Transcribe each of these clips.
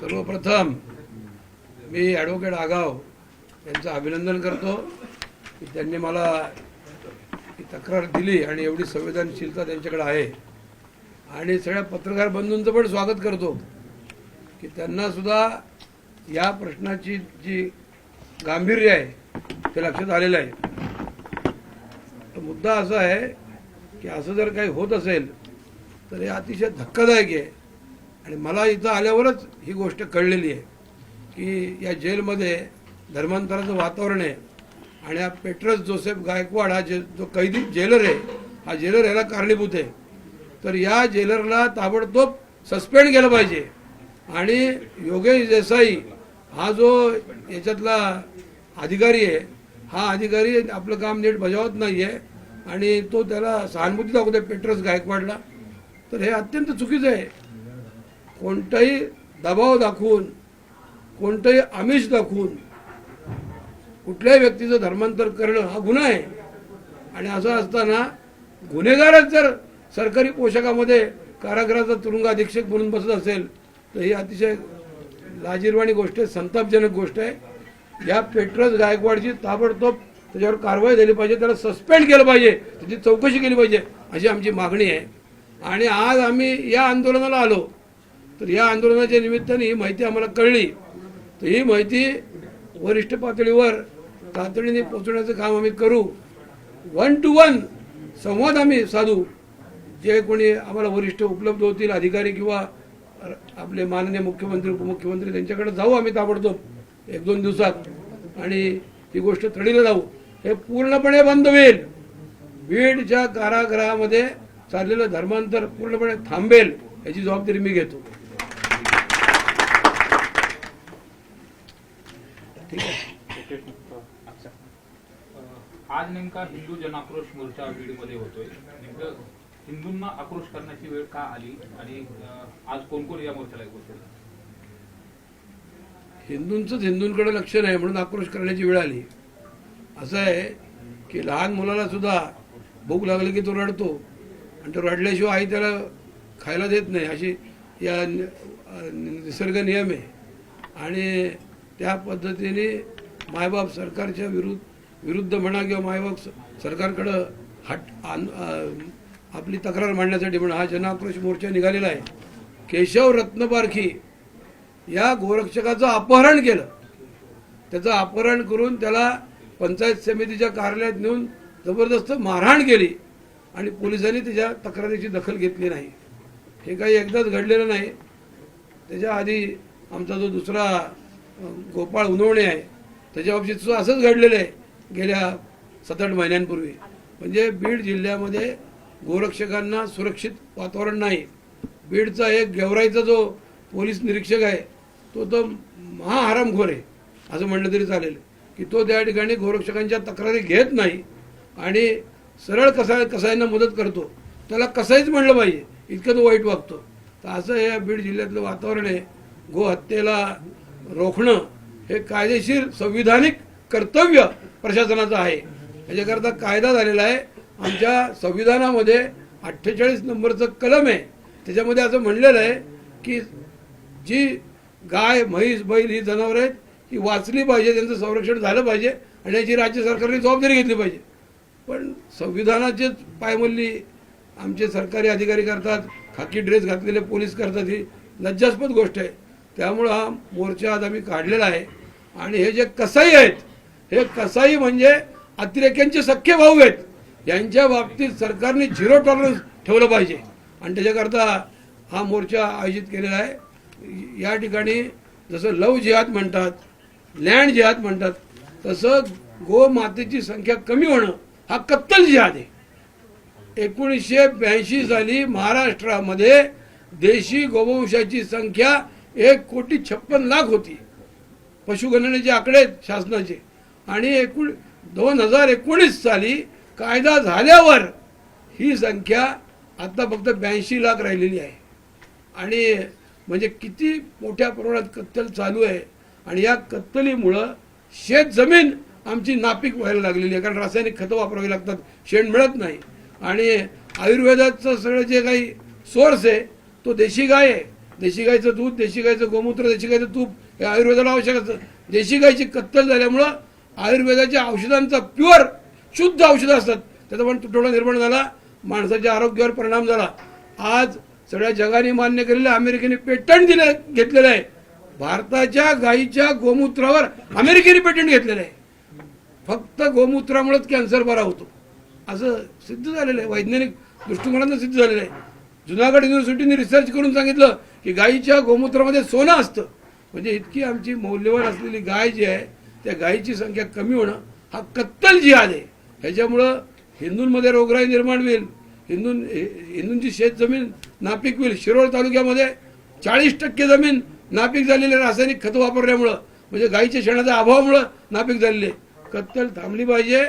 सर्वप्रथम मी ॲडव्होकेट आगाव यांचं अभिनंदन करतो की त्यांनी मला तक्रार दिली आणि एवढी संवेदनशीलता त्यांच्याकडे आहे. आणि सगळ्या पत्रकार बंधूंचं पण स्वागत करतो की त्यांना सुद्धा या प्रश्नाची जी गांभीर्य आहे ते लक्षात आलेलं आहे. तर मुद्दा असा आहे की असं जर काही होत असेल तर हे अतिशय धक्कादायक आहे. आणि मला इथं आल्यावरच ही गोष्ट कळलेली आहे की या जेलमध्ये धर्मांतराचं वातावरण आहे आणि हा पेट्रस जोसेफ गायकवाड हा जे जो कैदी जेलर आहे हा जेलर याला कारणीभूत आहे. तर या जेलरला ताबडतोब सस्पेंड केलं पाहिजे. आणि योगेश देसाई हा जो याच्यातला अधिकारी आहे हा अधिकारी आपलं काम नीट बजावत नाही आहे आणि तो त्याला सहानुभूती दाखवतो पेट्रस गायकवाडला. तर हे अत्यंत चुकीचं आहे. कोणताही दबाव दाखवून कोणतंही आमिष दाखवून कुठल्याही व्यक्तीचं धर्मांतर करणं हा गुन्हा आहे. आणि असं असताना गुन्हेगारच जर सरकारी पोशाखामध्ये कारागृहाचा तुरुंग अधीक्षक म्हणून बसत असेल तर ही अतिशय लाजीरवाणी गोष्ट आहे संतापजनक गोष्ट आहे. या पेट्रस गायकवाडची ताबडतोब त्याच्यावर कारवाई झाली पाहिजे त्याला सस्पेंड केलं पाहिजे त्याची चौकशी केली पाहिजे अशी आमची मागणी आहे. आणि आज आम्ही या आंदोलनाला आलो तर या आंदोलनाच्या निमित्ताने ही माहिती आम्हाला कळली. तर ही माहिती वरिष्ठ पातळीवर तातडीने पोहोचवण्याचं काम आम्ही करू. वन टू वन संवाद आम्ही साधू. जे कोणी आम्हाला वरिष्ठ उपलब्ध होतील अधिकारी किंवा आपले माननीय मुख्यमंत्री उपमुख्यमंत्री त्यांच्याकडे जाऊ आम्ही ताबडतोब एक दोन दिवसात. आणि ही गोष्ट तडीला जाऊ. हे पूर्णपणे बंद होईल. बीडच्या कारागृहामध्ये चाललेलं धर्मांतर पूर्णपणे थांबेल याची जबाबदारी मी घेतो. ठीक आहे. अच्छा. आज नेमका हिंदू जनाक्रोश मोर्चा बीडमध्ये होतोय. नेमकं हिंदूंना आक्रोश करण्याची वेळ का आली आणि आज कोण कोण या मोर्चाला आहे? हिंदूंचंच हिंदूंकडे लक्ष नाही म्हणून आक्रोश करण्याची वेळ आली. असं आहे की लहान मुलाला सुद्धा भूक लागली की तो रडतो. आणि तो रडल्याशिवाय आई त्याला खायला देत नाही. अशी या निसर्ग नियम आहे. आणि त्या पद्धतीने मायबाप सरकारच्या विरुद्ध विरुद्ध म्हणा किंवा मायबाप स- सरकारकडं हट आपली तक्रार मांडण्यासाठी म्हणा हा जनाक्रोश मोर्चा निघालेला आहे. केशव रत्नपारखी या गोरक्षकाचं अपहरण केलं. त्याचं अपहरण करून त्याला पंचायत समितीच्या कार्यालयात नेऊन जबरदस्त मारहाण केली आणि पोलिसांनी त्याच्या तक्रारीची दखल घेतली नाही. हे काही एकदाच घडलेलं नाही. त्याच्या आधी आमचा जो दुसरा गोपाळ उनवणे आहे. त्याच्या बाबतीत सुद्धा असंच घडलेलं आहे. गेल्या सात आठ महिन्यांपूर्वी. म्हणजे बीड जिल्ह्यामध्ये गोरक्षकांना सुरक्षित वातावरण नाही. बीडचा एक गेवराईचा जो पोलीस निरीक्षक आहे तो तो महाहरामखोर आहे असं म्हणलं तरी चालेल. की तो त्या ठिकाणी गोरक्षकांच्या तक्रारी घेत नाही आणि सरळ कसा कसाईंना मदत करतो. त्याला कसाईच म्हणलं पाहिजे. इतकं तो वाईट वागतो. तर असं हे बीड जिल्ह्यातलं वातावरण आहे. गो हत्येला रोखणं हे कायदेशीर संविधानिक कर्तव्य प्रशासनाचं आहे. याच्याकरता कायदा झालेला आहे. आमच्या संविधानामध्ये अठ्ठेचाळीस नंबरचं कलम आहे. त्याच्यामध्ये असं म्हणलेलं आहे की जी गाय म्हैस बैल ही जनावरं आहेत ही वाचली पाहिजे त्यांचं संरक्षण झालं पाहिजे आणि याची राज्य सरकारने जबाबदारी घेतली पाहिजे. पण संविधानाचेच पायमल्ली आमचे सरकारी अधिकारी करतात खाकी ड्रेस घातलेले पोलीस करतात ही लज्जास्पद गोष्ट आहे. त्यामुळं हा मोर्चा आज आम्ही काढलेला आहे. आणि हे जे कसाई आहेत हे कसाई म्हणजे अतिरेक्यांचे सख्खे भाऊ आहेत. यांच्या बाबतीत सरकारने झिरो टॉलरन्स ठेवलं पाहिजे. आणि त्याच्याकरता हा मोर्चा आयोजित केलेला आहे. या ठिकाणी जसं लव जिहाद म्हणतात लँड जिहाद म्हणतात तसं गोमातेची संख्या कमी होणं हा कत्तल जिहाद आहे. एकोणीसशे ब्याऐंशी साली महाराष्ट्रामध्ये देशी गोवंशाची संख्या एक कोटी छप्पन लाख होती. पशुगणनेचे आकडे आहेत शासनाचे. आणि एकूण दोन हजार एकोणीस साली कायदा झाल्यावर ही संख्या आता फक्त ब्याऐंशी लाख राहिलेली आहे. आणि म्हणजे किती मोठ्या प्रमाणात कत्तल चालू आहे. आणि या कत्तलीमुळं शेत जमीन आमची नापीक व्हायला लागलेली आहे. कारण रासायनिक खतं वापरावी लागतात. शेण मिळत नाही. आणि आयुर्वेदाचं सगळं जे काही सोर्स आहे तो देशी गाय आहे. देशी गाईचं दूध देशी गाईचं गोमूत्र देशी गाईचं तूप हे आयुर्वेदाला आवश्यक असतं. देशी गाईची कत्तल झाल्यामुळं आयुर्वेदाच्या औषधांचा प्युअर शुद्ध औषधं असतात. त्याचा पण तुटवडा निर्माण झाला माणसाच्या आरोग्यावर परिणाम झाला. आज सगळ्या जगाने मान्य केलेलं अमेरिकेने पेटंट दिलं घेतलेलं आहे. भारताच्या गाईच्या गोमूत्रावर अमेरिकेने पेटंट घेतलेलं आहे. फक्त गोमूत्रामुळेच कॅन्सर बरा होतो. असं सिद्ध झालेलं आहे. वैज्ञानिक दृष्टिकोनातून सिद्ध झालेलं आहे. जुनागड युनिव्हर्सिटीने रिसर्च करून सांगितलं की गाईच्या गोमूत्रामध्ये सोनं असतं. म्हणजे इतकी आमची मौल्यवान असलेली गाय जी आहे त्या गायीची संख्या कमी होणं हा कत्तल जिहाद आहे. ह्याच्यामुळं हिंदूंमध्ये रोगराई निर्माण होईल. हिंदू हिंदूंची शेत जमीन नापीक होईल. शिरोळ तालुक्यामध्ये चाळीस टक्के जमीन नापीक झालेली रासायनिक खतं वापरल्यामुळं म्हणजे गाईच्या शेणाच्या अभावामुळं नापीक झालेली आहे. कत्तल थांबली पाहिजे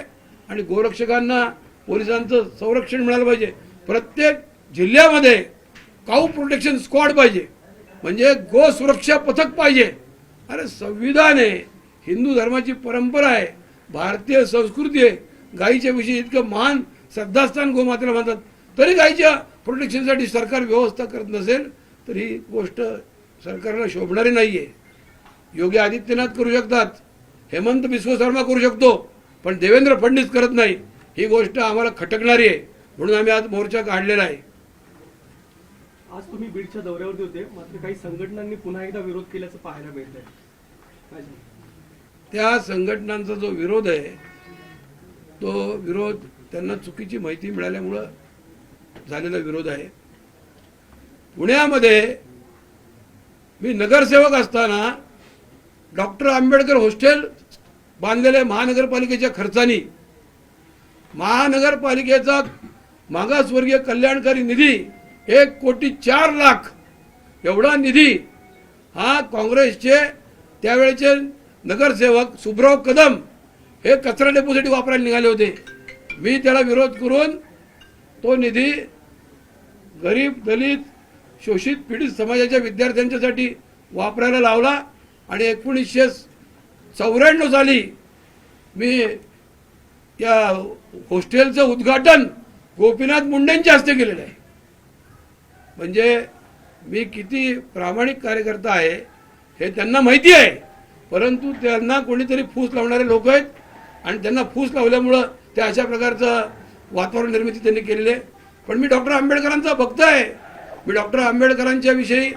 आणि गोरक्षकांना पोलिसांचं संरक्षण मिळालं पाहिजे. प्रत्येक जिल्ह्यामध्ये काऊ प्रोटेक्शन स्क्वॉड पाहिजे? म्हणजे गो सुरक्षा पथक पाहिजे. अरे संविधान आहे. हिंदू धर्माची परंपरा आहे. भारतीय संस्कृती आहे. गायीच्या विषयी इतकं महान श्रद्धास्थान गोमातेला मानतात तरी गायीच्या प्रोटेक्शनसाठी सरकार व्यवस्था करत नसेल तर ही गोष्ट सरकारला शोभणारी नाही आहे योगी आदित्यनाथ करू शकतात. हेमंत बिस्व शर्मा करू शकतो. पण देवेंद्र फडणवीस करत नाही. ही गोष्ट आम्हाला खटकणारी आहे. म्हणून आम्ही आज मोर्चा काढलेला आहे. आज तुम्ही बीडच्या दौऱ्यावरती होते. मात्र काही संघटनांनी पुन्हा एकदा विरोध केल्याचं पाहायला मिळत त्या संघटनांचा जो विरोध आहे तो विरोध त्यांना चुकीची माहिती मिळाल्यामुळं झालेला विरोध आहे. पुण्यामध्ये मी नगरसेवक असताना डॉक्टर आंबेडकर हॉस्टेल बांधलेले महानगरपालिकेच्या खर्चानी महानगरपालिकेचा मागासवर्गीय कल्याणकारी निधी एक कोटी चार लाख एवढा निधी हा काँग्रेसचे त्यावेळेचे नगरसेवक सुब्राव कदम हे कचरा डेपोसाठी वापरायला निघाले होते. मी त्याला विरोध करून तो निधी गरीब दलित शोषित पीडित समाजाच्या विद्यार्थ्यांच्यासाठी वापरायला लावला आणि एकोणीसशे चौऱ्याण्णव साली मी या हॉस्टेलचं उद्घाटन गोपीनाथ मुंडेंच्या हस्ते केलेलं आहे. म्हणजे मी किती प्रामाणिक कार्यकर्ता आहे हे त्यांना माहिती आहे. परंतु त्यांना कोणीतरी फूस लावणारे लोक आहेत आणि त्यांना फूस लावल्यामुळं ते अशा प्रकारचं वातावरण निर्मिती त्यांनी केलेली आहे. पण मी डॉक्टर आंबेडकरांचा भक्त आहे. मी डॉक्टर आंबेडकरांच्या विषयी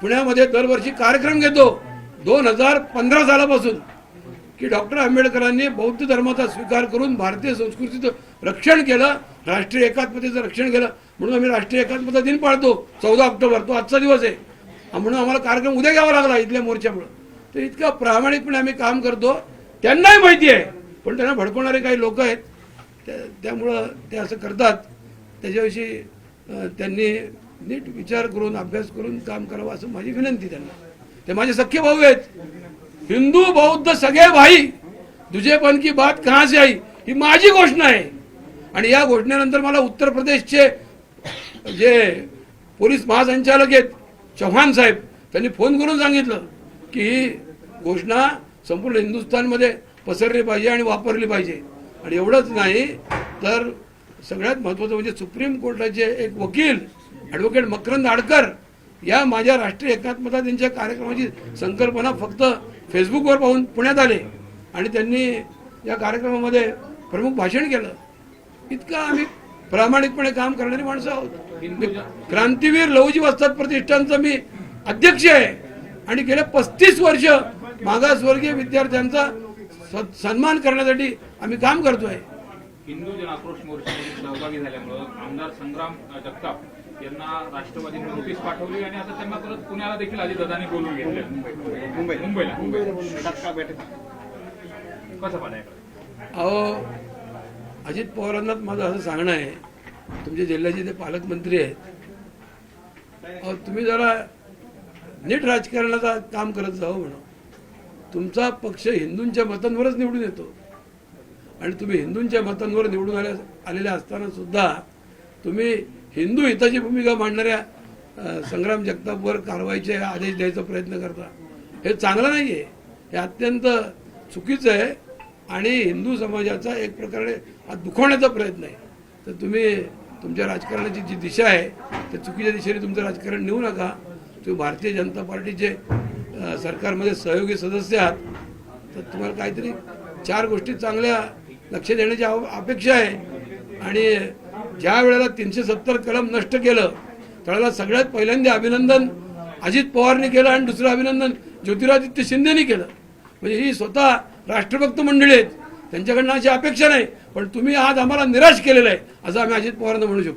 पुण्यामध्ये दरवर्षी कार्यक्रम घेतो दोन हजार पंधरा सालापासून की डॉक्टर आंबेडकरांनी बौद्ध धर्माचा स्वीकार करून भारतीय संस्कृतीचं रक्षण केलं राष्ट्रीय एकात्मतेचं रक्षण केलं. म्हणून आम्ही राष्ट्रीय एकात्मता दिन पाळतो. चौदा ऑक्टोबर तो आजचा दिवस आहे. म्हणून आम्हाला कार्यक्रम उद्या घ्यावा लागला इथल्या मोर्चामुळं. तर इतका प्रामाणिकपणे आम्ही काम करतो. त्यांनाही माहिती आहे. पण त्यांना भडकवणारे काही लोक आहेत. त्या- त्यामुळं ते असं करतात. त्याच्याविषयी त्यांनी नीट विचार करून अभ्यास करून काम करावं असं माझी विनंती त्यांना. ते माझे सख्खे भाऊ आहेत. हिंदू बौद्ध सगळे भाई तुझे पण की बात कहाँ से आई ही माझी घोषणा आहे. आणि या घोषणेनंतर मला उत्तर प्रदेशचे जे पोलीस महासंचालक आहेत चव्हाण साहेब त्यांनी फोन करून सांगितलं की ही घोषणा संपूर्ण हिंदुस्थानमध्ये पसरली पाहिजे आणि वापरली पाहिजे. आणि एवढंच नाही तर सगळ्यात महत्त्वाचं म्हणजे सुप्रीम कोर्टाचे एक वकील ॲडव्होकेट मकरंद आडकर या माझ्या राष्ट्रीय एकात्मता त्यांच्या कार्यक्रमाची संकल्पना फक्त फेसबुकवर पाहून पुण्यात आले. आणि त्यांनी या कार्यक्रमामध्ये प्रमुख भाषण केलं. इतकं आम्ही प्रामाणिकपणे काम करणारी माणसं आहोत. क्रांतीवीर लहुजी वस्ताद प्रतिष्ठानचा मी अध्यक्ष आहे. आणि गेले पस्तीस वर्ष मागासवर्गीय विद्यार्थ्यांचा स- सन्मान करण्यासाठी आम्ही काम करतोय. हिंदू जन आक्रोश मोर्चामध्ये सहभागी झाल्यामुळं आमदार संग्राम जगताप यांना राष्ट्रवादीने नोटीस पाठवली आणि आता त्यांना परत पुण्याला देखील अजितदादांनी बोलून घेतले. मुंबई मुंबईला तात्काळ बैठक कसं अहो अजित पवारांना माझं असं सांगणं आहे तुमच्या जिल्ह्याचे ते पालकमंत्री आहेत अहो तुम्ही जरा नीट राजकारणाचा काम करत जावं हो म्हणा तुमचा पक्ष हिंदूंच्या मतांवरच निवडून येतो. आणि तुम्ही हिंदूंच्या मतांवर निवडून आल्या आलेल्या असताना सुद्धा तुम्ही हिंदू हिताची भूमिका मांडणाऱ्या संग्राम जगतापवर कारवाईचे आदेश द्यायचा प्रयत्न करता. हे चांगलं नाही आहे हे अत्यंत चुकीचं आहे. आणि हिंदू समाजाचा एक प्रकारे हा दुखवण्याचा प्रयत्न आहे. तर तुम्ही तुमच्या राजकारणाची जी दिशा आहे त्या चुकीच्या दिशेने तुमचं राजकारण नेऊ नका. तुम्ही भारतीय जनता पार्टीचे सरकारमध्ये सहयोगी सदस्य आहात. तर तुम्हाला काहीतरी चार गोष्टी चांगल्या लक्ष देण्याची अपेक्षा आहे. आणि ज्या वेळेला तीनशे सत्तर कलम नष्ट केलं त्यावेळेला सगळ्यात पहिल्यांदा अभिनंदन अजित पवारने केलं आणि दुसरं अभिनंदन ज्योतिरादित्य शिंदेनी केलं. म्हणजे ही स्वतः राष्ट्रभक्त मंडळी आहेत. त्यांच्याकडनं अशी अपेक्षा नाही. पण तुम्ही आज आम्हाला निराश केलेलं आहे असं आम्ही अजित पवारांना म्हणू शकतो.